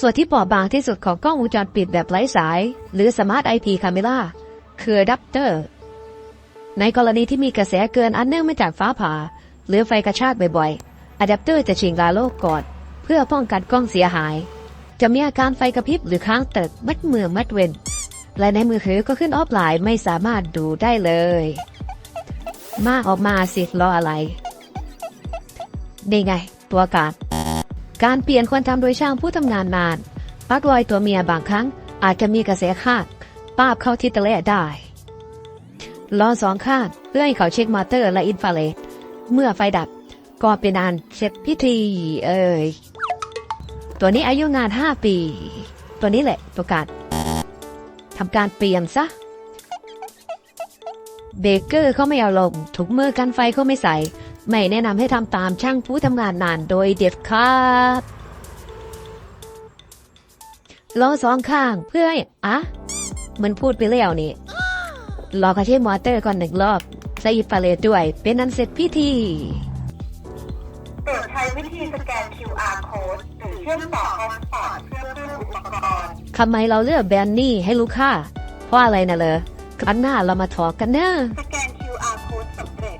ส่วนที่เปราะบางที่สุดของกล้องวงจรปิดแบบไร้สาย หรือ Smart IP Camera คืออะแดัปเตอร์ ในกรณีที่มีกระแสเกินอันเนื่องมาจากฟ้าผ่า หรือไฟกระชากบ่อยๆอะแดัปเตอร์จะชิงลาโลกก่อน เพื่อป้องกันกล้องเสียหาย จะมีอาการไฟกระพริบหรือค้างเติดมัดมือมัดเวนและในมือถือก็ขึ้นออฟไลน์ไม่สามารถดูได้เลย มาออกมาสิรออะไรนี่ไง ตัวการ การเปลี่ยนควรทำโดยช่างผู้ทำงานนานปักลอยตัวเมียบางครั้ง อาจจะมีกระแสคาดป้าบเข้าที่ตะเลได้ล้อสองข้างเพื่อให้เขาเช็คมอเตอร์และอินฟราเรดเมื่อไฟดับก็เป็นอันเสร็จพิธีเอ่ยตัวนี้อายุงาน 5 ปี ตัวนี้แหละตัวการทำการเปลี่ยนซะ เบเกอร์เขาไม่เอาลงถุงมือกันไฟเขาไม่ใส่ ไม่แนะนำให้ทำตามช่างผู้ทำงานนานโดยเด็ดขาดลองสองข้างเพื่อให้อะมันพูดไปแล้วนี่รอกระเทียมมอเตอร์ก่อนหนึ่งรอบใส่อินฟราเรดด้วย เป็นอันเสร็จพิธีโปรดใช้วิธีสแกน QR code หรือเชื่อมต่อฮอตสปอตเพื่อเพิ่มอุปกรณ์ทำไมเราเลือกแบรนด์นี่ให้ลูกค้าเพราะอะไรนะเล กันหน้าเรามาทอกันนะสแกน QR code สำเร็จ